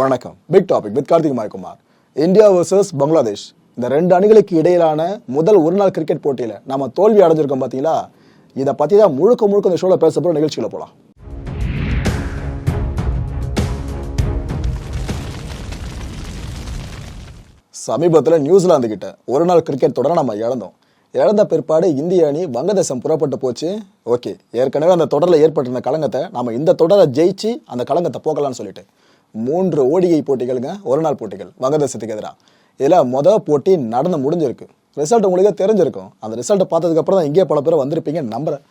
வணக்கம். Big topic with Karthik மாய்குமார் India versus Bangladesh. இந்த ரெண்டு அணிகளுக்கு இடையிலான முதல் ஒரு நாள் கிரிக்கெட் போட்டியில் நம்ம தோல்வி அடைஞ்சிருக்கோம் பார்த்தீங்களா இதை பற்றி தான் முழுக்க முழுக்க இந்த ஷோவில் பேச போகிற நிகழ்ச்சியில் போகலாம் சமீபத்தில் நியூசிலாந்து கிட்ட ஒரு நாள் கிரிக்கெட் தொடர நம்ம இழந்தோம். இழந்த பிற்பாடு இந்திய அணி வங்கதேசம் புறப்பட்டு போச்சு. ஓகே ஏற்கனவே அந்த தொடரில் ஏற்பட்டிருந்த களங்கத்தை நம்ம இந்த தொடரை ஜெயிச்சு அந்த களங்கத்தை போக்கலாம்னு சொல்லிட்டு. மூன்று ஓடிகை போட்டிகளுங்க ஒரு நாள் போட்டிகள் வங்கதேசத்துக்கு எதிராக. இதில் மொதல் போட்டி நடந்து முடிஞ்சிருக்கு. ரிசல்ட் உங்களுக்கே தெரிஞ்சிருக்கும். அந்த ரிசல்ட்டை பார்த்ததுக்கப்புறம் தான் இங்கே பல பேர் வந்திருப்பீங்க நம்புகிறேன்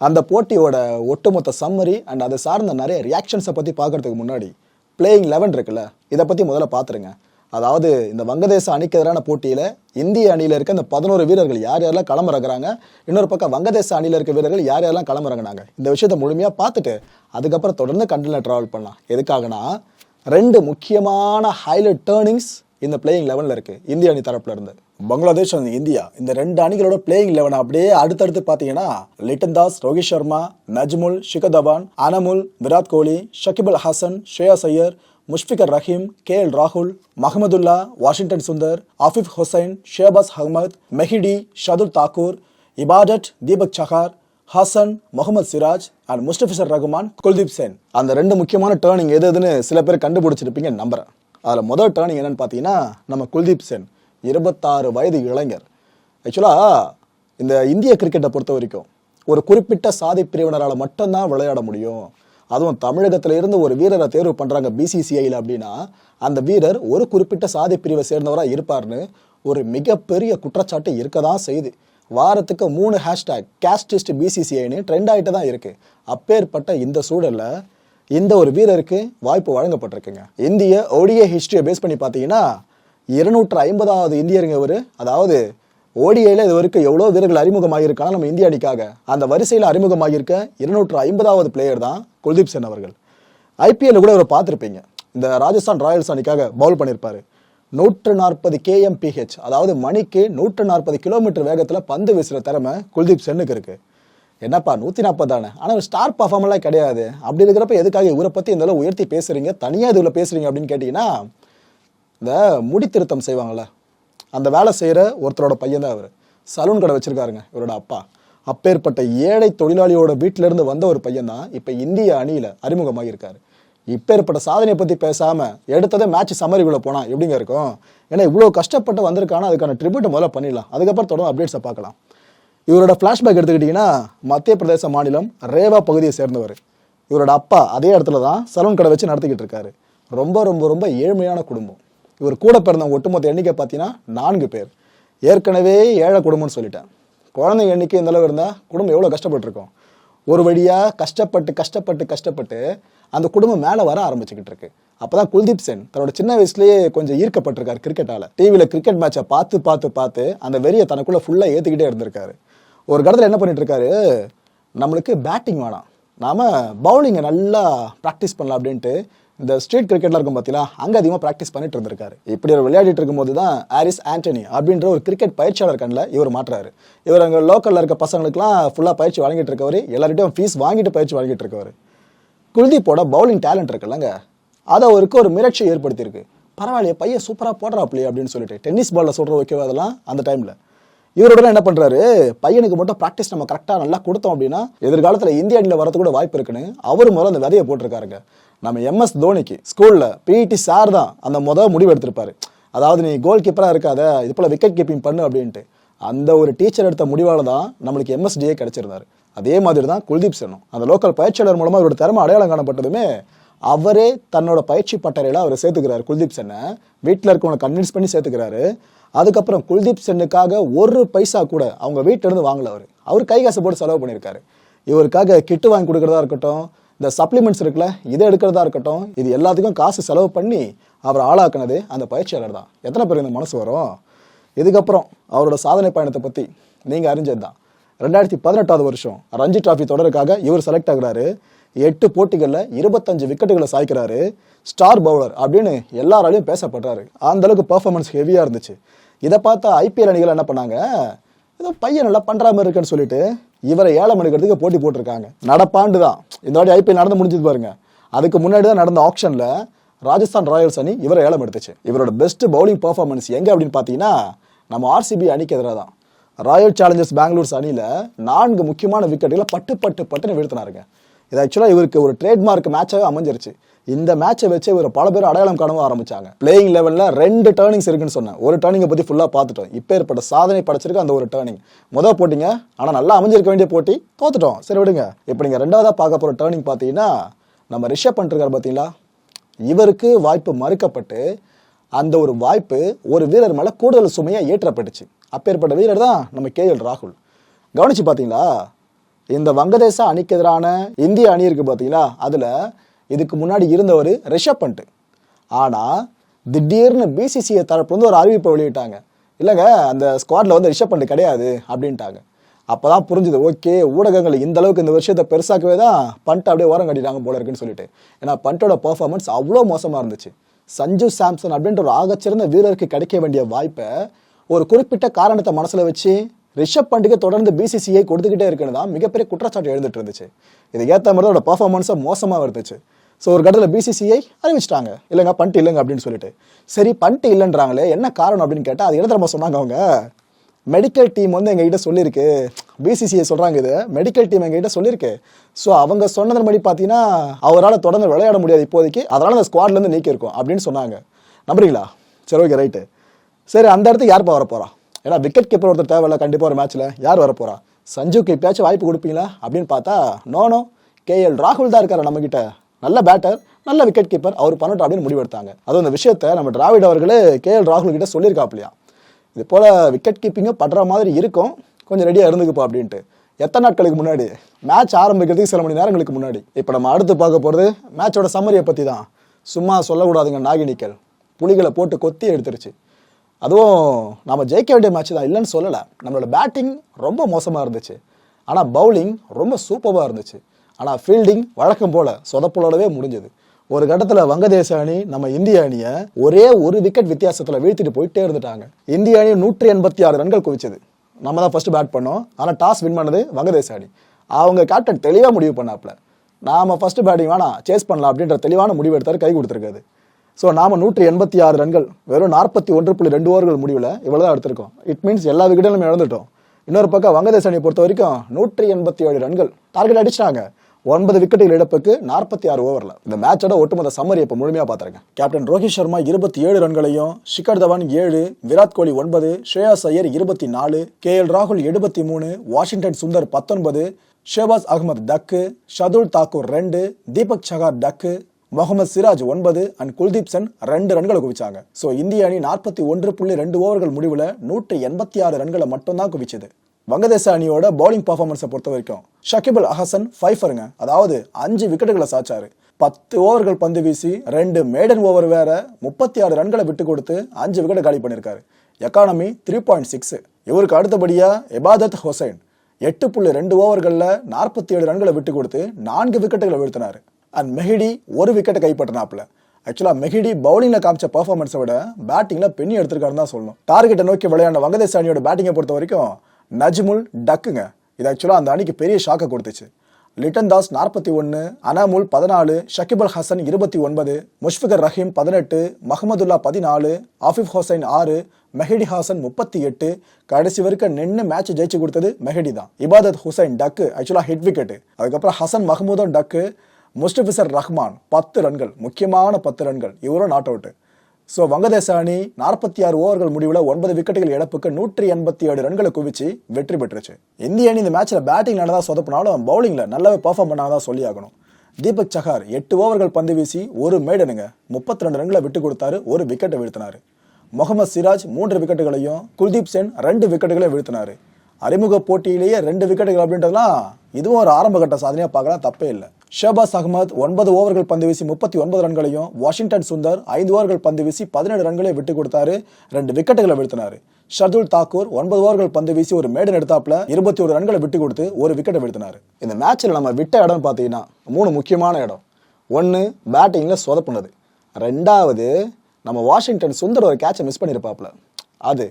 அந்த போட்டியோட ஒட்டுமொத்த சம்மரி அண்ட் அதை சார்ந்த நிறைய ரியாக்ஷன்ஸை பற்றி பார்க்கறதுக்கு முன்னாடி பிளேயிங் லெவன் இருக்குல்ல இதை பற்றி முதல்ல பார்த்துருங்க. அதாவது இந்த வங்கதேச அணிக்கு எதிரான போட்டியில் இந்திய அணியில் இருக்க இந்த பதினோரு வீரர்கள் யார் யாரெல்லாம் களமிறங்குறாங்க இன்னொரு பக்கம் வங்கதேச அணியில் இருக்க வீரர்கள் யார் யாரெல்லாம் களமிறங்குனாங்க இந்த விஷயத்தை முழுமையாக பார்த்துட்டு அதுக்கப்புறம் தொடர்ந்து கண்டினியூ ட்ராவல் பண்ணலாம். எதுக்காகனா ரெண்டு முக்கியமான ஹைலைட் டேர்னிங்ஸ் இந்த பிளேயிங் லெவனில் இருக்குது இந்திய அணி தரப்புல இருந்து. Bangladesh and India. இந்த ரெண்டு அணிகளோட பிளேயிங் லெவன் அப்படியே அடுத்தடுத்து பார்த்தீங்கன்னா லிட்டன் தாஸ் ரோஹித் சர்மா நஜ்முல் ஷிகர் தவான் அனமுல் விராட் கோலி ஷகிப் அல் ஹசன் ஷேயா ஐயர் முஷ்பிகர் ரஹீம் கே எல் ராகுல் மஹமதுல்லா வாஷிங்டன் சுந்தர் ஆஃபிப் ஹுசைன் ஷேபாஸ் அஹ்மத் மெஹிடி ஷதுல் தாக்கூர் இபாடட் தீபக் சஹார் ஹசன் முகமது சிராஜ் அண்ட் முஸ்டபிசர் ரகுமான் குல்தீப் சென். அந்த ரெண்டு முக்கியமான டேர்னிங் எது எதுன்னு சில பேர் கண்டுபிடிச்சிருப்பீங்க நம்புறேன். அதில் முதல் டேர்னிங் என்னன்னு பார்த்தீங்கன்னா நம்ம குல்தீப் சென் இருபத்தாறு வயது இளைஞர். ஆக்சுவலாக இந்த இந்திய கிரிக்கெட்டை பொறுத்த வரைக்கும் ஒரு குறிப்பிட்ட சாதி பிரிவினரால் மட்டும்தான் விளையாட முடியும். அதுவும் தமிழகத்தில் இருந்து ஒரு வீரரை தேர்வு பண்ணுறாங்க பிசிசிஐயில் அப்படின்னா அந்த வீரர் ஒரு குறிப்பிட்ட சாதி பிரிவை சேர்ந்தவராக இருப்பார்னு ஒரு மிகப்பெரிய குற்றச்சாட்டு இருக்க தான் செய்யுது. வாரத்துக்கு மூணு ஹேஷ்டேக் கேஸ்டிஸ்ட் பிசிசிஐன்னு ட்ரெண்ட் ஆகிட்டு தான் இருக்குது அப்பேற்பட்ட இந்த சூழலில் இந்த ஒரு வீரருக்கு வாய்ப்பு வழங்கப்பட்டிருக்குங்க. இந்திய ஒடிஏ ஹிஸ்ட்ரியை பேஸ் பண்ணி பார்த்தீங்கன்னா இருநூற்று ஐம்பதாவது இந்தியருங்க இவர். அதாவது ஓடிஐயில் இது வரைக்கும் எவ்வளோ வீரர்கள் அறிமுகமாகியிருக்காங்க நம்ம இந்திய அணிக்காக? அந்த வரிசையில் அறிமுகமாகியிருக்க இருநூற்று ஐம்பதாவது பிளேயர் தான் குல்தீப் சென் அவர்கள். ஐபிஎல்ல கூட இவரை பார்த்துருப்பீங்க. இந்த ராஜஸ்தான் ராயல்ஸ் அணிக்காக பவுல் பண்ணியிருப்பாரு நூற்று நாற்பது கேஎம்பிஹெச் அதாவது மணிக்கு நூற்று நாற்பது கிலோமீட்டர் வேகத்தில் பந்து வீசுகிற திறமை குல்தீப் சென்னுக்கு இருக்குது என்னப்பா நூற்றி நாற்பது தானே ஆனால் ஸ்டார் பர்ஃபார்மெல்லாம் கிடையாது. அப்படி இருக்கிறப்ப எதுக்காக இவரை பற்றி இந்த உயர்த்தி பேசுகிறீங்க தனியாக இதில் பேசுறீங்க அப்படின்னு கேட்டிங்கன்னா இந்த முடித்திருத்தம் செய்வாங்கள்ல அந்த வேலை செய்கிற ஒருத்தரோட பையன் தான் அவர் சலூன் கடை வச்சுருக்காருங்க இவரோட அப்பா. அப்பேற்பட்ட ஏழை தொழிலாளியோட வீட்டிலேருந்து வந்த ஒரு பையன் தான் இப்போ இந்திய அணியில் அறிமுகமாகியிருக்காரு. இப்பேற்பட்ட சாதனையை பற்றி பேசாமல் எடுத்ததே மேட்ச் சம்மரிக்குள்ளே போனால் எப்படிங்க இருக்கும்? ஏன்னா இவ்வளோ கஷ்டப்பட்டு வந்திருக்கானா அதுக்கான ட்ரிபியூட்டை முதல்ல பண்ணிடலாம். அதுக்கப்புறம் தொடர்ந்து அப்டேட்ஸை பார்க்கலாம். இவரோட ஃப்ளாஷ்பேக் எடுத்துக்கிட்டிங்கன்னா மத்திய பிரதேச மாநிலம் ரேவா பகுதியை சேர்ந்தவர். இவரோட அப்பா அதே இடத்துல தான் சலூன் கடை வச்சு நடத்திக்கிட்டு இருக்காரு. ரொம்ப ரொம்ப ரொம்ப ஏழ்மையான குடும்பம். இவர் கூட பிறந்தவங்க ஒட்டுமொத்த எண்ணிக்கை பார்த்தீங்கன்னா நான்கு பேர். ஏற்கனவே ஏழை குடும்பம்னு சொல்லிட்டேன். குழந்தை எண்ணிக்கை இந்தளவு இருந்தால் குடும்பம் எவ்வளோ கஷ்டப்பட்டிருக்கும்? ஒரு வழியாக கஷ்டப்பட்டு கஷ்டப்பட்டு கஷ்டப்பட்டு அந்த குடும்பம் மேலே வர ஆரம்பிச்சுக்கிட்டு இருக்கு. அப்போதான் குல்தீப் சென் தன்னோட சின்ன வயசுலயே கொஞ்சம் ஈர்க்கப்பட்டிருக்காரு கிரிக்கெட்டால டிவியில் கிரிக்கெட் மேட்சை பார்த்து பார்த்து பார்த்து அந்த வெறியை தனக்குள்ள ஃபுல்லாக ஏற்றுக்கிட்டே இருந்திருக்காரு. ஒரு கடத்தில் என்ன பண்ணிட்டு இருக்காரு? நம்மளுக்கு பேட்டிங் வேணாம். நாம பவுலிங்கை நல்லா ப்ராக்டிஸ் பண்ணலாம் அப்படின்ட்டு இந்த ஸ்ட்ரீட் கிரிக்கெட்ல இருக்கும் பார்த்தீங்களா அங்கே அதிகமாக ப்ராக்டிஸ் பண்ணிட்டு இருந்திருக்காரு. இப்படி ஒரு விளையாடிட்டு இருக்கும்போது தான் ஆரிஸ் ஆண்டனி அப்படின்ற ஒரு கிரிக்கெட் பயிற்சியாளர் கண்ணில் இவர் மாற்றாரு இவர் அங்கே லோக்கலில் இருக்க பசங்களுக்குலாம் ஃபுல்லாக பயிற்சி வழங்கிட்டு இருக்கவர். எல்லார்கிட்டையும் ஃபீஸ் வாங்கிட்டு பயிற்சி வழங்கிட்டு இருக்கவர். குல்தீப்போட பவுலிங் டேலண்ட் இருக்குல்லங்க. அதை அவருக்கு ஒரு மிரட்சியை ஏற்படுத்தியிருக்கு. பரவாயில்லையே பையன் சூப்பராக போடுறாப்லையே அப்படின்னு சொல்லிட்டு. டென்னிஸ் பாலில் சொல்கிற ஓகேவா அதெல்லாம்? அந்த டைமில் இவரோட என்ன பண்ணுறாரு பையனுக்கு மட்டும் ப்ராக்டிஸ் நம்ம கரெக்டாக நல்லா கொடுத்தோம் அப்படின்னா எதிர்காலத்தில் இந்திய அணியில் வரது கூட வாய்ப்பு இருக்குன்னு அவர் முதல்ல அந்த விதையை போட்டிருக்காருங்க. நம்ம எம்எஸ் தோனிக்கு ஸ்கூலில் பிஇடி சார் தான் அந்த முதல் முடிவு எடுத்திருப்பாரு. அதாவது நீ கோல் கீப்பராக இருக்காத இது போல் விக்கெட் கீப்பிங் பண்ணு அப்படின்ட்டு. அந்த ஒரு டீச்சர் எடுத்த முடிவால் தான் நம்மளுக்கு எம்எஸ்டியே கிடச்சிருந்தாரு. அதே மாதிரி தான் குல்தீப் சென்னும் அந்த லோக்கல் பயிற்சியாளர் மூலமாக அவரோட திறமை அடையாளம் காணப்பட்டதுமே அவரே தன்னோட பயிற்சி பட்டறையில் அவர் சேர்த்துக்கிறாரு குல்தீப் சென்னை வீட்டில் இருக்கவங்களை கன்வின்ஸ் பண்ணி சேர்த்துக்கிறாரு. அதுக்கப்புறம் குல்தீப் சென்னுக்காக ஒரு பைசா கூட அவங்க வீட்டிலேருந்து வாங்கல அவர். அவர் கை காசு போட்டு செலவு பண்ணியிருக்காரு. இவருக்காக கிட்டு வாங்கி கொடுக்கறதா இருக்கட்டும் இந்த சப்ளிமெண்ட்ஸ் இருக்குல்ல இதை எடுக்கிறதா இருக்கட்டும் இது எல்லாத்துக்கும் காசு செலவு பண்ணி அவர் ஆளாக்குனது அந்த பயிற்சியாளர் தான். எத்தனை பேர் இந்த மனசு வரும்? இதுக்கப்புறம் அவரோட சாதனை பயணத்தை பற்றி நீங்கள் அறிஞ்சது தான் ரெண்டாயிரத்தி பதினெட்டாவது வருஷம் ரஞ்சி டிராஃபி தொடருக்காக இவர் செலக்ட் ஆகிறாரு. எட்டு போட்டிகளில் இருபத்தஞ்சு விக்கெட்டுகளை சாய்க்கிறாரு. ஸ்டார் பவுலர் அப்படின்னு எல்லாராலையும் பேசப்படுறாரு. அந்த அளவுக்கு ஹெவியாக இருந்துச்சு. இதை பார்த்தா ஐபிஎல் அணிகள் என்ன பண்ணாங்க? ஏதோ பையன் நல்லா பண்ற மாதிரி இருக்குன்னு சொல்லிட்டு இவரை ஏலம் எடுக்கிறதுக்கு போட்டி போட்டிருக்காங்க. நடப்பாண்டு தான். இந்த வாட்டி ஐபிஎல் நடந்து முடிஞ்சது பாருங்க. அதுக்கு முன்னாடி தான் நடந்த ஆப்ஷனில் ராஜஸ்தான் ராயல்ஸ் அணி இவரை ஏலம் எடுத்துச்சு. இவரோட பெஸ்ட் பவுலிங் பர்ஃபார்மன்ஸ் எங்க அப்படின்னு பார்த்தீங்கன்னா நம்ம ஆர்சிபி அணிக்கு எதிராக தான். ராயல் சேலஞ்சர்ஸ் பெங்களூர்ஸ் அணியில் நான்கு முக்கியமான விக்கெட்டுகளை பட்டு பட்டு பட்டுன்னு வீழ்த்தினாருங்க. இது ஆக்சுவலாக இவருக்கு ஒரு ட்ரேட்மார்க் மேட்சாகவே அமைஞ்சிருச்சு. இந்த மேட்சை வச்சு இவர் பல பேர் அடையாளம் காணவும் ஆரம்பிச்சாங்க. பிளேயிங் லெவலில் ரெண்டு டேர்னிங்ஸ் இருக்குன்னு சொன்னேன். ஒரு டேர்னிங்கை பற்றி ஃபுல்லாக பார்த்துட்டோம். இப்போ ஏற்பட்ட சாதனை படைச்சிருக்க அந்த ஒரு டேர்னிங் முதல் போட்டிங்க. ஆனால் நல்லா அமைஞ்சிருக்க வேண்டிய போட்டி தோத்துட்டோம். சரி விடுங்க. இப்போ நீங்கள் ரெண்டாவதாக பார்க்க போகிற டேர்னிங் பார்த்தீங்கன்னா நம்ம ரிஷப் பண்ணிருக்காரு பார்த்தீங்களா? இவருக்கு வாய்ப்பு மறுக்கப்பட்டு அந்த ஒரு வாய்ப்பு ஒரு வீரர் மேலே கூடுதல் சுமையாக ஏற்றப்பட்டுச்சு. அப்பேற்பட்ட வீரர் தான் நம்ம கேஎல் ராகுல். கவனிச்சு பார்த்தீங்களா இந்த வங்கதேச அணிக்கு எதிரான இந்திய அணி இருக்கு பார்த்தீங்களா அதில் இதுக்கு முன்னாடி இருந்தவர் ரிஷப் பண்ட்டு ஆனால் திடீர்னு பிசிசிஐ தரப்புலேருந்து ஒரு அறிவிப்பை வெளியிட்டாங்க. இல்லைங்க அந்த ஸ்குவாட்ல வந்து ரிஷப் பண்ட் கிடையாது அப்படின்ட்டாங்க. அப்போ தான் புரிஞ்சுது ஓகே ஊடகங்கள் இந்த அளவுக்கு இந்த விஷயத்தை பெருசாக்கவே தான் பண்ட் அப்படியே ஓரம் கட்டிட்டாங்க போல இருக்குன்னு சொல்லிட்டு. ஏன்னா பண்டோட பெர்ஃபார்மன்ஸ் அவ்வளோ மோசமாக இருந்துச்சு. சஞ்சு சாம்சன் அப்படின்ற ஒரு ஆகச்சிறந்த வீரருக்கு கிடைக்க வேண்டிய வாய்ப்பை ஒரு குறிப்பிட்ட காரணத்தை மனசுல வச்சு ரிஷப் பண்டுக்கு தொடர்ந்து பிசிசிஐ கொடுத்துக்கிட்டே இருக்குன்னு தான் மிகப்பெரிய குற்றச்சாட்டு எழுந்துட்டு இருந்துச்சு. இது ஏற்ற மாதிரி அதோட பர்ஃபார்மன்ஸாக மோசமாக இருந்துச்சு ஸோ ஒரு கட்டத்தில் பிசிசிஐ அறிவிச்சிட்டாங்க. இல்லைங்க பண்ட்டு இல்லைங்க அப்படின்னு சொல்லிட்டு. சரி பண்ட்டு இல்லைன்றாங்களே என்ன காரணம் அப்படின்னு கேட்டால் அது என்ன தெரியுமா சொன்னாங்க அவங்க. மெடிக்கல் டீம் வந்து எங்ககிட்ட சொல்லியிருக்கு. பிசிசிஐ சொல்கிறாங்க இது. மெடிக்கல் டீம் எங்ககிட்ட சொல்லியிருக்கு. ஸோ அவங்க சொன்னதன் படி பார்த்தீங்கன்னா அவரால் தொடர்ந்து விளையாட முடியாது இப்போதைக்கு. அதனால அந்த ஸ்குவாட்லேருந்து நீக்கியிருக்கோம் அப்படின்னு சொன்னாங்க. நம்புறீங்களா? சரி ஓகே ரைட்டு சரி அந்த இடத்துக்கு யார்ப்பா வர போறா ஏன்னா விக்கெட் கீப்பர் ஒருத்தர் தேவையில்ல கண்டிப்பாக ஒரு மேட்ச்சில் யார் வர போறா சஞ்சுக்கு எப்பயாச்சும் வாய்ப்பு கொடுப்பீங்களா? அப்படின்னு பார்த்தா நோனோ கேஎல் ராகுல் தான் இருக்காரு நம்மக்கிட்ட நல்ல பேட்டர் நல்ல விக்கெட் கீப்பர் அவர் பண்ணட்டும் அப்படின்னு முடிவெடுத்தாங்க அதுவும் அந்த விஷயத்தை நம்ம டிராவிட் அவர்களே கேஎல் ராகுல் கிட்ட சொல்லியிருக்காப்லையா இது போல விக்கெட் கீப்பிங்கும் படுற மாதிரி இருக்கும். கொஞ்சம் ரெடியாக இருந்துக்குப்பா அப்படின்ட்டு. எத்தனை நாட்களுக்கு முன்னாடி? மேட்ச் ஆரம்பிக்கிறதுக்கு சில மணி நேரங்களுக்கு முன்னாடி. இப்போ நம்ம அடுத்து பார்க்க போகிறது மேட்சோட சம்மரியை பற்றி தான் சும்மா சொல்லக்கூடாதுங்க நாகினிக்கல் புலிகளை போட்டு கொத்தி எடுத்துருச்சு. அதுவும் நம்ம ஜெயிக்க வேண்டிய மேட்ச் தான். இல்லைன்னு சொல்லலை. நம்மளோட பேட்டிங் ரொம்ப மோசமாக இருந்துச்சு. ஆனால் பவுலிங் ரொம்ப சூப்பராக இருந்துச்சு. ஆனால் ஃபீல்டிங் வழக்கம் போல் சொதப்பலோடவே முடிஞ்சது. ஒரு கட்டத்தில் வங்கதேச அணி நம்ம இந்திய அணியை ஒரே ஒரு விக்கெட் வித்தியாசத்தில் வீழ்த்திட்டு போயிட்டே இருந்துட்டாங்க. இந்திய அணி நூற்றி எண்பத்தி ஆறு ரன்கள் குவிச்சது. நம்ம தான் ஃபஸ்ட்டு பேட் பண்ணோம். ஆனால் டாஸ் வின் பண்ணது வங்கதேச அணி. அவங்க கேப்டன் தெளிவாக முடிவு பண்ணாப்ல நாம ஃபர்ஸ்ட் பேட்டிங் வேணாம் சேஸ் பண்ணலாம் அப்படின்ற தெளிவான முடிவு எடுத்தார் கை கொடுத்துருக்காது ஸோ நாம நூற்றி எண்பத்தி ஆறு ரன்கள் வெறும் நாற்பத்தி ஒன்று புள்ளி ரெண்டு ஓவர்கள் முடிவில் இவ்வளோ தான் எடுத்திருக்கோம். இட் மீன்ஸ் எல்லா விக்கெட்டும் நம்ம இழந்துட்டோம். இன்னொரு பக்கம் வங்கதேச அணியை பொறுத்த வரைக்கும் நூற்றி எண்பத்தி ஏழு ரன்கள் டார்கெட் அடிச்சிட்டாங்க. ஒன்பது விக்கெட்டுகள் இழப்புக்கு நாற்பத்தி ஆறு ஓவரில் இந்த மேட்சோட ஒட்டுமொத்த சம்மரி இப்போ முழுமையாக பார்த்துருங்க கேப்டன் ரோஹித் சர்மா இருபத்தி ஏழு ரன்களையும் ஷிகர் தவான் ஏழு விராட் கோலி ஒன்பது ஸ்ரேயாஸ் ஐயர் இருபத்தி நாலு கே எல் ராகுல் எழுபத்தி மூணு வாஷிங்டன் சுந்தர் பத்தொன்பது ஷேபாஸ் அகமது டக்கு ஷதுல் தாக்கூர் ரெண்டு தீபக் சகார் டக்கு முகமது சிராஜ் ஒன்பது அண்ட் குல்தீப் சென் ரெண்டு ரன்களை குவிச்சாங்க. ஸோ இந்திய அணி நாற்பத்தி ஒன்று புள்ளி ரெண்டு ஓவர்கள் முடிவில் நூற்றி எண்பத்தி ஆறு ரன்களை மட்டும்தான் குவிச்சது. வங்கதேச அணியோட பவுலிங் பர்ஃபார்மன்ஸை பொறுத்த வரைக்கும் ஷகிபுல் அஹசன் ஃபைஃபருங்க அதாவது அஞ்சு விக்கெட்டுகளை சாச்சாரு பத்து ஓவர்கள் பந்து வீசி ரெண்டு மேடன் ஓவர் வேற முப்பத்தி ஆறு ரன்களை விட்டு கொடுத்து அஞ்சு விக்கெட் காலி பண்ணியிருக்காரு எக்கானமி த்ரீ பாயிண்ட் சிக்ஸ் இவருக்கு அடுத்தபடியா எபாதத் ஹொசைன் எட்டு புள்ளி ரெண்டு ஓவர்களில் நாற்பத்தி ஏழு ரன்களை விட்டு கொடுத்து நான்கு விக்கெட்டுகளை வீழ்த்தினார். அண்ட் மெஹிடி ஒரு விக்கெட்டை கைப்பற்றினாப்ல ஆக்சுவலாக மெஹிடி பவுலிங்கில் காமிச்ச பர்ஃபார்மன்ஸை விட பேட்டிங்கில் பெண்ணி எடுத்திருக்காருன்னு தான் சொல்லணும். டார்கெட்டை நோக்கி விளையாண்ட வங்கதேச அணியோட பேட்டிங்கை பொறுத்த வரைக்கும் நஜ்முல் டக்குங்க இது ஆக்சுவலாக அந்த அணிக்கு பெரிய ஷாக்கை கொடுத்துச்சு. லிட்டன் தாஸ் நாற்பத்தி ஒன்று அனாமுல் பதினாலு ஷகிபுல் ஹசன் இருபத்தி ஒன்பது முஷ்பிகர் ரஹீம் பதினெட்டு மஹமதுல்லா பதினாலு ஆஃபிப் ஹுசைன் ஆறு மெஹடி ஹாசன் முப்பத்தி எட்டு. கடைசி வரைக்கும் நின்று மேட்ச் ஜெயிச்சு கொடுத்தது மெஹடி தான். இபாதத் ஹுசைன் டக்கு ஆக்சுவலாக ஹிட் விக்கெட் அதுக்கப்புறம் ஹசன் மஹமூதும் டக்கு முஸ்டபிசர் ரஹ்மான் பத்து ரன்கள். முக்கியமான பத்து ரன்கள். இவரும் நாட் அவுட்டு ஸோ வங்கதேச அணி நாற்பத்தி ஆறு ஓவர்கள் முடிவில் ஒன்பது விக்கெட்டுகள் இழப்புக்கு நூற்றி எண்பத்தி ஏழு ரன்களை குவிச்சு வெற்றி பெற்றுச்சு. இந்திய அணி இந்த மேட்ச்சில் பேட்டிங் நடந்தா சொதப்பினாலும் பவுலிங்கில் நல்லாவே பர்ஃபார்ம் பண்ணாதான் சொல்லி ஆகணும் தீபக் சஹார் எட்டு ஓவர்கள் பந்து வீசி ஒரு மேடனுங்க. முப்பத்தி ரெண்டு ரன்களை விட்டு கொடுத்தாரு ஒரு விக்கெட்டை வீழ்த்தினார். முகமது சிராஜ் மூன்று விக்கெட்டுகளையும் குல்தீப் சென் ரெண்டு விக்கெட்டுகளை வீழ்த்தினார். அறிமுக போட்டியிலேயே ரெண்டு விக்கெட்டுகள் அப்படின்றதுலாம் இதுவும் ஒரு ஆரம்பகட்ட சாதனையாக பார்க்கலாம் தப்பே இல்லை. ஷபாஸ் அகமது ஒன்பது ஓவர்கள் பந்து வீசி முப்பத்தி ஒன்பது ரன்களையும் வாஷிங்டன் சுந்தர் ஐந்து ஓவர்கள் பந்து வீசி பதினேழு ரன்களையும் விட்டு கொடுத்தாரு ரெண்டு விக்கெட்டுகளை வீழ்த்தினார். ஷர்துல் தாக்கூர் ஒன்பது ஓவர்கள் பந்து வீசி ஒரு மேடன் எடுத்தாப்புல இருபத்தி ஒரு ரன்களை விட்டு கொடுத்து ஒரு விக்கெட்டை வீழ்த்தினார். இந்த மேட்ச்சில் நம்ம விட்ட இடம் பார்த்தீங்கன்னா மூணு முக்கியமான இடம். ஒன்று பேட்டிங்கில் சொதப்புனது. ரெண்டாவது நம்ம வாஷிங்டன் சுந்தர் ஒரு கேட்சை மிஸ் பண்ணியிருப்பாப்புல அது.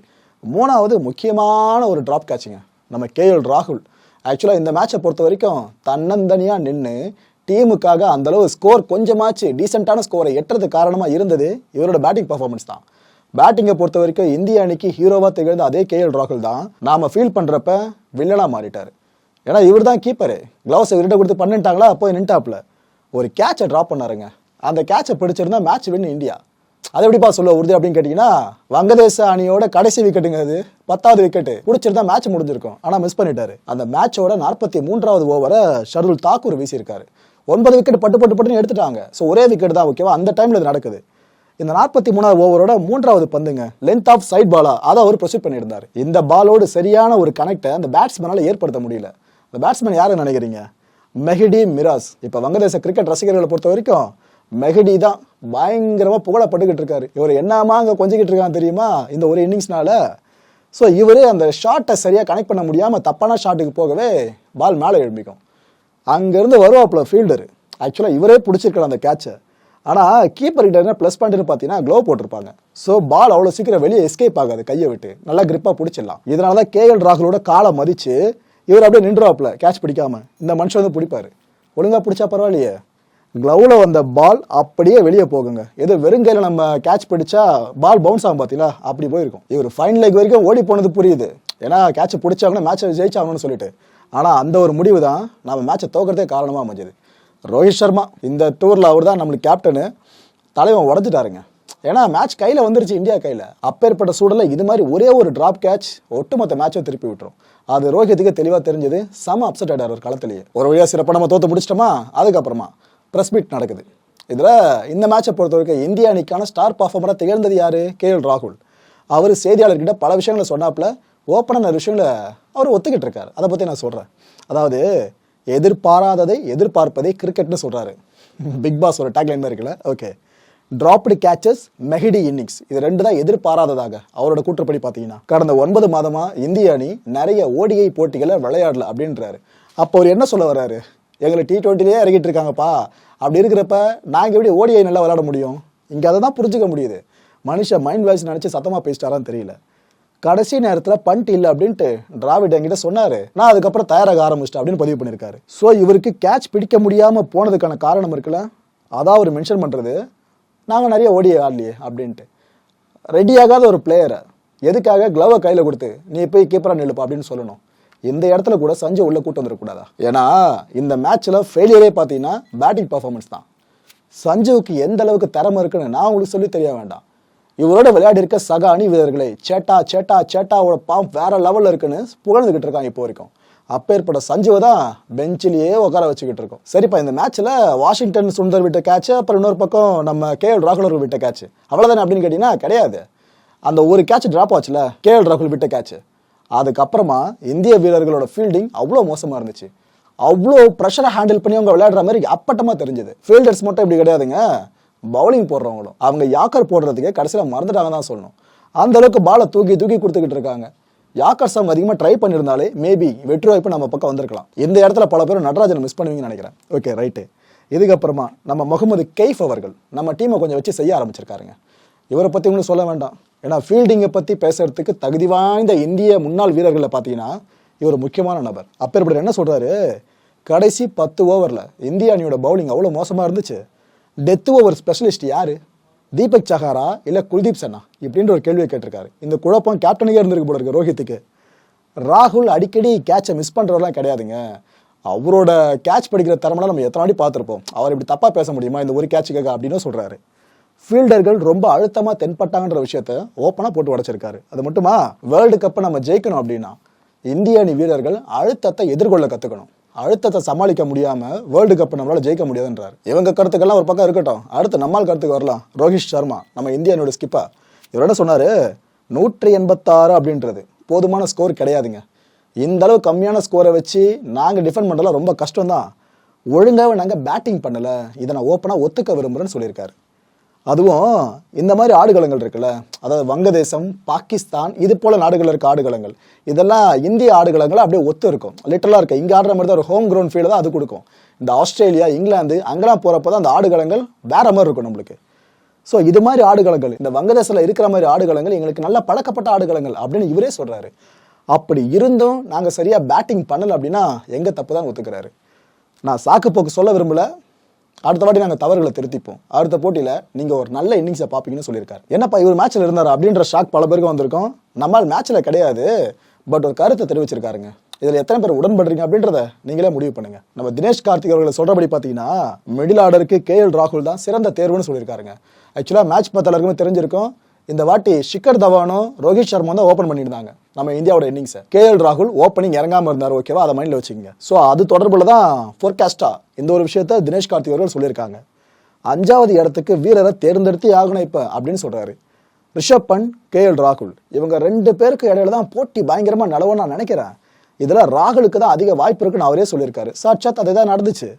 மூணாவது முக்கியமான ஒரு டிராப் கேட்சுங்க நம்ம கேஎல் ராகுல். ஆக்சுவலாக இந்த மேட்சை பொறுத்த வரைக்கும் தன்னந்தனியாக நின்று டீமுக்காக அந்த அளவு ஸ்கோர் கொஞ்சமாச்சு டீசெண்டான ஸ்கோரை எட்டுறதுக்கு காரணமாக இருந்தது. இவரோட பேட்டிங் பர்ஃபார்மன்ஸ் தான். பேட்டிங்கை பொறுத்த வரைக்கும் இந்திய அணிக்கு ஹீரோவாக திகழ்ந்த அதே கேஎல் ராகுல் தான். நாம் ஃபீல் பண்ணுறப்ப வில்லனாக மாறிட்டார். ஏன்னா இவர் தான் கீப்பரு கிளவுஸ் இவர்கிட்ட கொடுத்து பண்ணிட்டாங்களா? போய் நின்ட்டாப்பில் ஒரு கேட்சை ட்ராப் பண்ணாருங்க. அந்த கேட்சை பிடிச்சிருந்தா மேட்ச் வின் இந்தியா. அது எப்படிப்பா சொல்ல உறுதி அப்படின்னு கேட்டிங்கன்னா வங்கதேச அணியோட கடைசி விக்கெட்டுங்க அது. பத்தாவது விக்கெட்டு பிடிச்சிருந்தா மேட்ச் முடிஞ்சிருக்கும். ஆனால் மிஸ் பண்ணிட்டாரு. அந்த மேட்சோட நாற்பத்தி மூன்றாவது ஓவரை ஷர்துல் தாக்கூர் வீசியிருக்காரு. ஒன்பது விக்கெட் பட்டு பட்டு பட்டுன்னு எடுத்துட்டாங்க. ஸோ ஒரே விக்கெட் தான் ஓகேவா அந்த டைமில் இது நடக்குது. இந்த நாற்பத்தி மூணாவது ஓவரோட மூன்றாவது பந்துங்க. லென்த் ஆஃப் சைட் பாலா அதை அவர் ப்ரொசீட் பண்ணியிருந்தார். இந்த பாலோடு சரியான ஒரு கனெக்டை அந்த பேட்ஸ்மேனால ஏற்படுத்த முடியல. அந்த பேட்ஸ்மேன் யாருன்னு நினைக்கிறீங்க? மெஹடி மிராஸ். இப்போ வங்கதேச கிரிக்கெட் ரசிகர்களை பொறுத்த வரைக்கும் மெஹடி தான் பயங்கரமாக புகழப்பட்டுக்கிட்டு இருக்காரு. இவர் என்னமா அங்கே கொஞ்சிக்கிட்டு இருக்கான் தெரியுமா? இந்த ஒரு இன்னிங்ஸ்னால ஸோ இவர் அந்த ஷாட்டை சரியாக கனெக்ட் பண்ண முடியாமல் தப்பான ஷாட்டுக்கு போகவே பால் மேலே எழும்பிக்கும். அங்கேருந்து வருவாப்புல ஃபீல்டரு ஆக்சுவலாக இவரே பிடிச்சிருக்கலாம் அந்த கேட்சை ஆனால் கீப்பர் கிட்ட என்ன ப்ளஸ் பாயிண்ட்னு பார்த்தீங்கன்னா க்ளோவ் போட்டிருப்பாங்க. ஸோ பால் அவ்வளோ சீக்கிரம் வெளியே எஸ்கேப் ஆகாது கையை விட்டு. நல்லா கிரிப்பாக பிடிச்சிடலாம். இதனால தான் கேஎல் ராகுலோட காலை மதித்து இவர் அப்படியே நின்றுவாப்புல கேட்ச் பிடிக்காம. இந்த மனுஷன் வந்து பிடிப்பாரு. ஒழுங்காக பிடிச்சா பரவாயில்லையே. க்ளவில் வந்த பால் அப்படியே வெளியே போகுங்க. ஏதோ வெறுங்கையில நம்ம கேட்ச் பிடிச்சா பால் பவுன்ஸ் ஆகும் பார்த்தீங்களா? அப்படி போயிருக்கும். இவர் ஃபைன் லெக் வரைக்கும் ஓடி போனது புரியுது. ஏன்னா கேட்ச் பிடிச்சாங்கன்னா மேட்சை ஜெயிச்சாகணும்னு சொல்லிட்டு. ஆனால் அந்த ஒரு முடிவு தான் நம்ம மேட்சை தோக்கிறதே காரணமாக அமைஞ்சது. ரோஹித் சர்மா இந்த டூரில் அவர் தான் நம்மளுக்கு கேப்டனு தலைவன் உடஞ்சிட்டாருங்க. ஏன்னா மேட்ச் கையில் வந்துருச்சு இந்தியா கையில். அப்பேற்பட்ட சூழலில் இது மாதிரி ஒரே ஒரு ட்ராப் கேட்ச் ஒட்டுமொத்த மேட்சை திருப்பி விட்டுரும். அது ரோஹித்துக்கு தெளிவாக தெரிஞ்சது. செம அப்செட் ஆயிட்டார் ஒரு களத்திலேயே. ஒரு வழியாக சிறப்பாக நம்ம தோற்று முடிச்சிட்டோமா? அதுக்கப்புறமா ப்ரெஸ் மீட் நடக்குது. இதில் இந்த மேட்சை பொறுத்த வரைக்கும் இந்திய அணிக்கான ஸ்டார் பர்ஃபார்மராக திகழ்ந்தது யாரு? கேஎல் ராகுல். அவர் செய்தியாளர்கிட்ட பல விஷயங்களை சொன்னாப்புல. ஓப்பனாக நிறைய விஷயங்களை அவர் ஒத்துக்கிட்டு இருக்காரு. அதை பற்றி நான் சொல்கிறேன் அதாவது எதிர்பாராததை எதிர்பார்ப்பதை கிரிக்கெட்னு சொல்கிறாரு பிக் பாஸ் ஒரு டேக்லைன் தான் இருக்குல்ல? Okay dropped catches Mehidy innings இது ரெண்டு தான் எதிர்பாராததாக. அவரோட கூற்றுப்படி பார்த்தீங்கன்னா கடந்த ஒன்பது மாதமா இந்திய அணி நிறைய ஓடிஐ போட்டிகளை விளையாடல அப்படின்றாரு. அப்போ அவர் என்ன சொல்ல வர்றாரு? எங்களை டி டுவெண்ட்டிலேயே இறங்கிட்டு இருக்காங்கப்பா. அப்படி இருக்கிறப்ப நாங்கள் எப்படி ஓடிஐ நல்லா விளையாட முடியும்? இங்கே அதை தான் புரிஞ்சுக்க முடியுது. மனுஷன் மைண்ட் வாய்ஸ் நினச்சி சத்தமாக பேசிட்டாரான்னு தெரியல. கடைசி நேரத்தில் பண்ட் இல்லை அப்படின்ட்டு டிராவிட் என்கிட்ட சொன்னாரு. நான் அதுக்கப்புறம் தயாராக ஆரம்பிச்சிட்டேன் அப்படின்னு பதிவு பண்ணியிருக்காரு ஸோ இவருக்கு கேட்ச் பிடிக்க முடியாமல் போனதுக்கான காரணம் இருக்குல்ல? அதான் அவர் மென்ஷன் பண்ணுறது நாங்கள் நிறைய ஓடி ஆடலையே அப்படின்ட்டு. ரெடியாகாத ஒரு பிளேயரை எதுக்காக க்ளவை கையில் கொடுத்து நீ போய் கீப்பராக நில்லுப்பா அப்படின்னு சொல்லணும். இந்த இடத்துல கூட சஞ்சய் உள்ள கூட்டு வந்துடக்கூடாதா ஏன்னா இந்த மேட்ச்சில் ஃபெயிலியரே பார்த்தீங்கன்னா பேட்டிங் பர்ஃபார்மன்ஸ் தான். சஞ்சுவுக்கு எந்த அளவுக்கு திறமை இருக்குன்னு நான் உங்களுக்கு சொல்லி தெரிய வேண்டாம். இவரோட விளையாடி இருக்க சக அணி வீரர்களை சேட்டா சேட்டா சேட்டாவோட பாம் வேற லெவல்ல இருக்குன்னு புகழ்ந்துகிட்டு இருக்காங்க இப்போ வரைக்கும். அப்பேற்பட்ட சஞ்சீவை தான் பெஞ்சிலேயே உட்கார வச்சுக்கிட்டு இருக்கோம். சரிப்பா இந்த மேட்ச்ல வாஷிங்டன் சுந்தர் விட்ட கேட்ச் அப்புறம் இன்னொரு பக்கம் நம்ம கேஎல் ராகுல் அவர்கள் விட்ட கேட்ச் அவ்வளவுதானே அப்படின்னு கேட்டீங்கன்னா கிடையாது. அந்த ஒரு கேட்ச் டிராப் ஆச்சுல கேஎல் ராகுல் விட்ட கேட்ச் அதுக்கப்புறமா இந்திய வீரர்களோட ஃபீல்டிங் அவ்வளோ மோசமா இருந்துச்சு. அவ்வளோ ப்ரெஷரை ஹேண்டில் பண்ணி அவங்க விளையாடுற மாதிரி அப்பட்டமா தெரிஞ்சது. ஃபீல்டர்ஸ் மட்டும் இப்படி கிடையாதுங்க. பவுலிங் போடுறவங்களும். அவங்க யாக்கர் போடுறதுக்கே கடைசியில் மறந்துட்டாங்க தான் சொல்லணும். அந்த அளவுக்கு பாலை தூக்கி தூக்கி கொடுத்துக்கிட்டு இருக்காங்க. யாக்கர் சம் அதிகமாக ட்ரை பண்ணியிருந்தாலே மேபி வெற்றி வாய்ப்பு நம்ம பக்கம் வந்திருக்கலாம். இந்த இடத்துல பல பேர் நடராஜனை மிஸ் பண்ணுவீங்கன்னு நினைக்கிறேன். ஓகே ரைட்டு இதுக்கப்புறமா நம்ம முகமது கெய்ஃப் அவர்கள் நம்ம டீமை கொஞ்சம் வச்சு செய்ய ஆரம்பிச்சிருக்காருங்க. இவரை பற்றி ஒன்றும் சொல்ல வேண்டாம். ஏன்னா ஃபீல்டிங்கை பற்றி பேசுறதுக்கு தகுதி வாய்ந்த இந்திய முன்னாள் வீரர்களை பார்த்தீங்கன்னா இவர் முக்கியமான நபர். அப்பேற்பட்ட என்ன சொல்கிறாரு கடைசி பத்து ஓவரில் இந்திய அணியோட பவுலிங் அவ்வளோ மோசமாக இருந்துச்சு. டெத்து ஓவர் ஸ்பெஷலிஸ்ட் யார்? தீபக் சஹாரா இல்லை குல்தீப் சன்னா? இப்படின்ற ஒரு கேள்வியை கேட்டிருக்காரு. இந்த குழப்பம் கேப்டனுக்கே இருந்திருக்கு போல இருக்கு ரோஹித்துக்கு. ராகுல் அடிக்கடி கேட்சை மிஸ் பண்ணுறவரெலாம் கிடையாதுங்க. அவரோட கேட்ச் படிக்கிற திறமெல்லாம் நம்ம எத்தனை வாட்டி பார்த்துருப்போம். அவர் இப்படி தப்பாக பேச முடியுமா? இந்த ஒரு கேட்சுக்காக அப்படின்னு சொல்கிறாரு ஃபீல்டர்கள் ரொம்ப அழுத்தமாக தென்பட்டாங்கன்ற விஷயத்த ஓப்பனாக போட்டு உடச்சிருக்காரு. அது மட்டுமா? வேர்ல்டு கப்பை நம்ம ஜெயிக்கணும் அப்படின்னா இந்திய அணி வீரர்கள் அழுத்தத்தை எதிர்கொள்ள கற்றுக்கணும் அழுத்தத்தை சமாளிக்க முடியாம வேர்ல்டு கப் நம்மளால ஜெயிக்க முடியாதுன்றார். இவங்க கருத்துக்கெல்லாம் ஒரு பக்கம் இருக்கட்டும். அடுத்து நம்மால் கருத்துக்கு வரலாம். ரோஹித் சர்மா நம்ம இந்திய அணியோட ஸ்கிப்பா இவர் என்ன சொன்னாரு? நூற்றி எண்பத்தாறு அப்படின்றது. போதுமான ஸ்கோர் கிடையாதுங்க. இந்த அளவு கம்மியான ஸ்கோரை வச்சு நாங்கள் டிஃபெண்ட் பண்ணலாம் ரொம்ப கஷ்டம் தான் ஒழுங்காக நாங்கள் பேட்டிங் பண்ணலை. இதை நான் ஓப்பனாக ஒத்துக்க விரும்புகிறேன்னு சொல்லியிருக்காரு. அதுவும் இந்த மாதிரி ஆடுகளங்கள் இருக்குல்ல. அதாவது வங்கதேசம் பாகிஸ்தான் இது போல நாடுகள் இருக்க ஆடுகளங்கள். இதெல்லாம் இந்திய ஆடுகளங்கள் அப்படியே ஒத்து இருக்கும். லிட்டலாக இருக்கு. இங்கே ஆடுற மாதிரி தான் ஒரு ஹோம் கிரவுண்ட் ஃபீல் தான் அது கொடுக்கும். இந்த ஆஸ்திரேலியா இங்கிலாந்து அங்கெல்லாம் போகிறப்ப தான் அந்த ஆடுகளங்கள் வேற மாதிரி இருக்கும் நம்மளுக்கு. ஸோ இது மாதிரி ஆடுகளங்கள் இந்த வங்கதேசத்தில் இருக்கிற மாதிரி ஆடுகளங்கள் எங்களுக்கு நல்லா பழக்கப்பட்ட ஆடுகளங்கள் அப்படின்னு இவரே சொல்கிறாரு அப்படி இருந்தும் நாங்கள் சரியாக பேட்டிங் பண்ணலை அப்படின்னா எங்கே தப்பு தான் ஒத்துக்கிறாரு. நான் சாக்கு போக்கு சொல்ல விரும்பலை. அடுத்த வாட்டி நாங்கள் தவறுகளை திருத்திப்போம். அடுத்த போட்டியில் நீங்கள் ஒரு நல்ல இன்னிங்ஸை பார்ப்பீங்கன்னு சொல்லியிருக்காரு. என்னப்பா இவர் மேட்ச்சில் இருந்தார் அப்படின்ற ஷாக் பல பேருக்கு வந்திருக்கும். நம்மால் மேட்ச்சில் கிடையாது. பட் ஒரு கருத்தை தெரிவிச்சிருக்காருங்க. இதில் எத்தனை பேர் உடன்படுறீங்க அப்படின்றத நீங்களே முடிவு பண்ணுங்க. நம்ம தினேஷ் கார்த்திக் அவர்களை சொல்கிறபடி பார்த்தீங்கன்னா மிடில் ஆர்டருக்கு கே எல் ராகுல் தான் சிறந்த தேர்வுன்னு சொல்லியிருக்காருங்க. ஆக்சுவலாக மேட்ச் பார்த்த எல்லாருக்குமே தெரிஞ்சிருக்கும். இந்த வாட்டி ஷிக்கர் தவானும் ரோஹித் சர்மா தான் ஓப்பன் பண்ணியிருந்தாங்க. நம்ம இந்தியாவோட இன்னிங்ஸை கே எல் ராகுல் ஓப்பனிங் இறங்காம இருந்தார் ஓகேவா அதை மைண்டில் வச்சுக்கோங்க. ஸோ அது தொடர்புல தான் ஃபோர்காஸ்டா இந்த ஒரு விஷயத்த தினேஷ் கார்த்திக் அவர்கள் சொல்லியிருக்காங்க. அஞ்சாவது இடத்துக்கு வீரரை தேர்ந்தெடுத்து ஆகணும் இப்போ அப்படின்னு சொல்றாரு. ரிஷப் பண்ட் கே எல் ராகுல். இவங்க ரெண்டு பேருக்கு இடையில தான் போட்டி பயங்கரமாக நிலவும் நான் நினைக்கிறேன். இதெல்லாம் ராகுலுக்கு தான் அதிக வாய்ப்பு இருக்குன்னு அவரே சொல்லியிருக்காரு. சாட்சாத் அதே தான் நடந்துச்சு.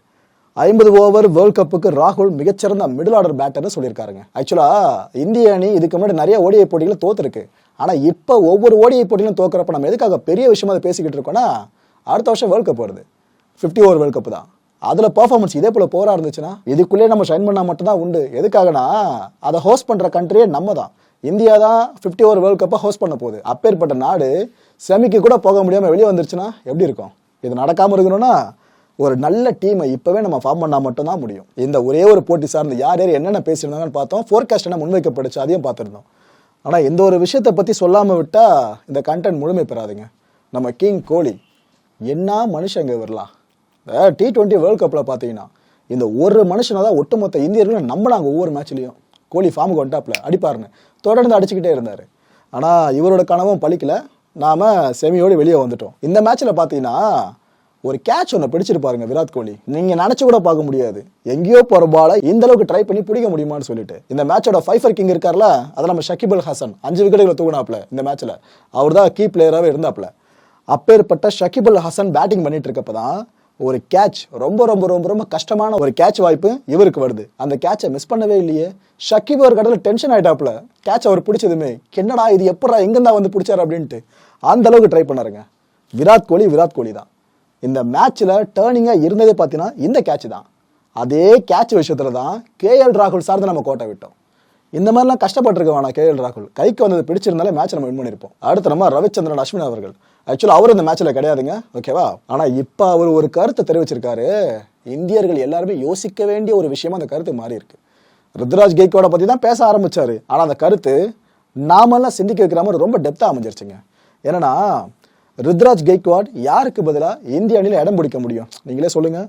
ஐம்பது ஓவர் வேர்ல்ட் கப்புக்கு ராகுல் மிகச்சிறந்த மிடில் ஆர்டர் பேட்டர்னு சொல்லியிருக்காருங்க. ஆக்சுவலாக இந்திய அணி இதுக்கு முன்னாடி நிறைய ஓடிஐ போட்டிகளை தோத்துருக்கு. ஆனால் இப்போ ஒவ்வொரு ஓடிஐ போட்டியிலும் தோக்குறப்ப நம்ம எதுக்காக பெரிய விஷயமா அதை பேசிக்கிட்டு இருக்கோம்னா அடுத்த வருஷம் வேர்ல்ட் கப் வருது. 50 ஓவர் வேர்ல்ட் கப் தான். அதில் பர்ஃபார்மன்ஸ் இதே போல் போராக இருந்துச்சுன்னா இதுக்குள்ளேயே நம்ம ஷைன் பண்ணால் மட்டும்தான் உண்டு. எதுக்காகனா அதை ஹோஸ்ட் பண்ணுற கண்ட்ரியே நம்ம தான். இந்தியா தான் 50 ஓவர் வேர்ல்ட் கப்பை ஹோஸ்ட் பண்ண போகுது. அப்பேற்பட்ட நாடு செமிக்கு கூட போக முடியாமல் வெளியே வந்துருச்சுன்னா எப்படி இருக்கும்? இது நடக்காமல் இருக்கணும்னா ஒரு நல்ல டீமை இப்போவே நம்ம ஃபார்ம் பண்ணால் மட்டும்தான் முடியும். இந்த ஒரே ஒரு போட்டி சார்ந்து யார் யார் என்னென்ன பேசியிருந்தாங்கன்னு பார்த்தோம். ஃபோர்காஸ்ட் என்ன முன்வைக்கப்படுச்சு அதையும் பார்த்துருந்தோம். ஆனால் இந்த ஒரு விஷயத்தை பற்றி சொல்லாமல் விட்டால் இந்த கண்டென்ட் முழுமை பெறாதுங்க. நம்ம கிங் கோலி என்ன மனுஷங்க இவரெல்லாம் இந்த டி டுவெண்ட்டி வேர்ல்ட் கப்பில் பார்த்தீங்கன்னா இந்த ஒரு மனுஷனை தான் ஒட்டுமொத்த இந்தியர்களும் நம்பினாங்க ஒவ்வொரு மேட்ச்லையும் கோலி ஃபார்முக்கு வந்துட்டாப்ல அடிப்பாருன்னு. தொடர்ந்து அடிச்சுக்கிட்டே இருந்தார். ஆனால் இவரோட கனவும் பழிக்கல நாம் செமியோடு வெளியே வந்துட்டோம். இந்த மேட்ச்சில் பார்த்தீங்கன்னா ஒரு கேட்ச் ஒன்று பிடிச்சிருப்பாருங்க விராட் கோலி. நீங்கள் நினச்சி கூட பார்க்க முடியாது. எங்கேயோ போகிற பால இந்த அளவுக்கு ட்ரை பண்ணி பிடிக்க முடியுமான்னு சொல்லிட்டு. இந்த மேட்சோட ஃபைஃபர் கிங் இருக்கார்ல அதை நம்ம ஷகிப் அல் ஹசன் அஞ்சு விக்கெட்டுகளை தூக்குனாப்ல இந்த மேட்ச்சில் அவர் தான் கீ பிளேயராகவே இருந்தாப்ல அப்பேற்பட்ட ஷகிப் அல் ஹசன் பேட்டிங் பண்ணிட்டு இருக்கப்ப தான் ஒரு கேட்ச் ரொம்ப ரொம்ப ரொம்ப ரொம்ப கஷ்டமான ஒரு கேட்ச் வாய்ப்பு இவருக்கு வருது. அந்த கேட்சை மிஸ் பண்ணவே இல்லையே. ஷக்கிப் ஒரு கடல டென்ஷன் ஆயிட்டாப்ல கேட்ச் அவர் பிடிச்சதுமே என்னடா இது எப்படா எங்கேருந்தா வந்து பிடிச்சாரு? அப்படின்ட்டு. அந்த அளவுக்கு ட்ரை பண்ணாருங்க. விராட் கோலி விராட் கோலி தான். இந்த மேட்ச்சில் டேர்னிங்காக இருந்ததே பார்த்தீங்கன்னா இந்த கேட்ச் தான். அதே கேட்ச் விஷயத்தில் தான் கேஎல் ராகுல் சார்ந்து நம்ம கோட்டை விட்டோம். இந்த மாதிரிலாம் கஷ்டப்பட்டுருக்க வேணாம் கேஎல் ராகுல். கைக்கு வந்தது பிடிச்சிருந்தாலே மேட்ச் நம்ம வின் பண்ணியிருப்போம் அடுத்த நம்ம ரவிச்சந்திரன் அஸ்வின் அவர்கள். ஆக்சுவலாக அவர் இந்த மேட்ச்சில் கிடையாதுங்க. ஓகேவா ஆனால் இப்போ அவர் ஒரு கருத்தை தெரிவிச்சிருக்காரு. இந்தியர்கள் எல்லாருமே யோசிக்க வேண்டிய ஒரு விஷயமா அந்த கருத்து மாறி இருக்கு ருத்ராஜ் கெய்கோட பற்றி தான் பேச ஆரம்பிச்சாரு. ஆனால் அந்த கருத்து நாமெல்லாம் சிந்திக்க வைக்கிற மாதிரி ரொம்ப டெப்த்தாக அமைஞ்சிருச்சுங்க. என்னன்னா ருத்ராஜ் கெய்க்வாட் யாருக்கு பதிலாக இந்திய அணியில இடம் பிடிக்க முடியும்? நீங்களே சொல்லுங்க.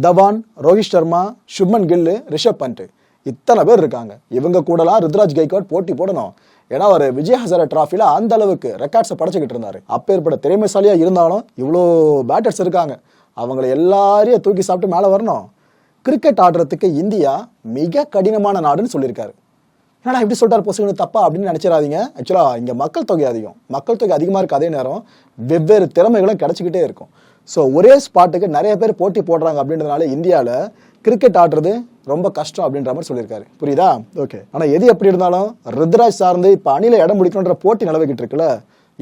தவான் ரோஹித் சர்மா சுப்மன் கில்லு ரிஷப் பண்ட் இத்தனை பேர் இருக்காங்க. இவங்க கூடலாம் ருத்ராஜ் கெய்க்வாட் போட்டி போடணும். ஏன்னா அவர் விஜய் ஹசாரா டிராஃபியில் அந்த அளவுக்கு ரெக்கார்ட்ஸை படைச்சிக்கிட்டு இருந்தாரு. அப்பேற்பட்ட திறமைசாலியாக இருந்தாலும் இவ்வளோ பேட்டர்ஸ் இருக்காங்க. அவங்கள எல்லாரையும் தூக்கி சாப்பிட்டு மேலே வரணும். கிரிக்கெட் ஆடுறதுக்கு இந்தியா மிக கடினமான நாடுன்னு சொல்லியிருக்காரு. ஏன்னா இப்படி சொல்லிட்டாரு பொசுங்கன்னு தப்பா அப்படின்னு நினைச்சிடாதீங்க. ஆக்சுவலா இங்க மக்கள் தொகை அதிகம். மக்கள் தொகை அதிகமா இருக்க அதே நேரம் வெவ்வேறு திறமைகளும் கிடைச்சிக்கிட்டே இருக்கும். ஸோ ஒரே ஸ்பாட்டுக்கு நிறைய பேர் போட்டி போடுறாங்க அப்படின்றதுனால இந்தியாவில் கிரிக்கெட் ஆடுறது ரொம்ப கஷ்டம் அப்படின்ற மாதிரி சொல்லியிருக்காரு. புரியுதா? ஓகே ஆனால் எது எப்படி இருந்தாலும் ருத்ராஜ் சார்ந்து இப்போ அணியில் இடம் பிடிக்கணுன்ற போட்டி நிலவிக்கிட்டு இருக்குல்ல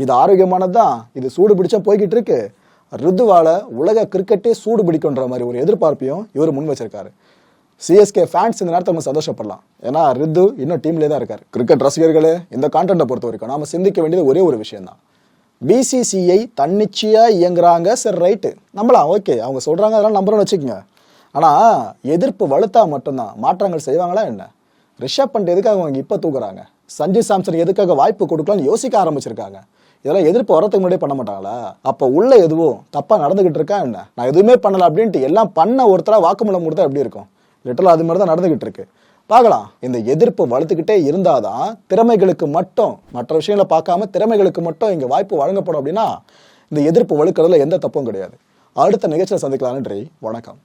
இது ஆரோக்கியமானது தான் இது சூடு பிடிச்சா போய்கிட்டு இருக்கு. ருதுவால உலக கிரிக்கெட்டே சூடு பிடிக்குன்ற மாதிரி ஒரு எதிர்பார்ப்பையும் இவர் முன் வச்சிருக்காரு. சிஎஸ்கே ஃபேன்ஸ் இந்த நேரத்தை நம்ம சந்தோஷப்படலாம். ஏன்னா ரித்து இன்னும் டீம்லேயே தான் இருக்கார். கிரிக்கெட் ரசிகர்களே இந்த கான்டென்ட்டை பொறுத்த வரைக்கும் நாம சிந்திக்க வேண்டியது ஒரே ஒரு விஷயம் தான் பிசிசிஐ தன்னிச்சையாக இயங்குறாங்க சரி ரைட்டு நம்மளா ஓகே அவங்க சொல்கிறாங்க அதெல்லாம் நம்புறோம்னு வச்சுக்கோங்க. ஆனால் எதிர்ப்பு வலுத்தா மட்டும்தான். மாற்றங்கள் செய்வாங்களா என்ன? ரிஷப் பண்ட் எதுக்காக அவங்க இப்போ தூக்குறாங்க? சஞ்சு சாம்சன் எதுக்காக வாய்ப்பு கொடுக்கலாம்னு யோசிக்க ஆரம்பிச்சிருக்காங்க. இதெல்லாம் எதிர்ப்பு வரதுக்கு முன்னாடியே பண்ண மாட்டாங்களா? அப்போ உள்ள எதுவும் தப்பாக நடந்துகிட்டு இருக்கா என்ன? நான் எதுவுமே பண்ணலை அப்படின்ட்டு எல்லாம் பண்ண ஒருத்தராக வாக்குமூலம் கொடுத்தா எப்படி இருக்கும்? லிட்டரலாக அது மாதிரி தான் நடந்துகிட்டு இருக்கு பார்க்கலாம். இந்த எதிர்ப்பு வளர்த்துக்கிட்டே இருந்தாதான் திறமைகளுக்கு மட்டும் மற்ற விஷயங்களை பார்க்காம திறமைகளுக்கு மட்டும் இங்கே வாய்ப்பு வழங்கப்படும் அப்படின்னா இந்த எதிர்ப்பு வலுக்கிறதுல எந்த தப்பும் கிடையாது. அடுத்த நிகழ்ச்சியில் சந்திக்கலாம். நன்றி. வணக்கம்.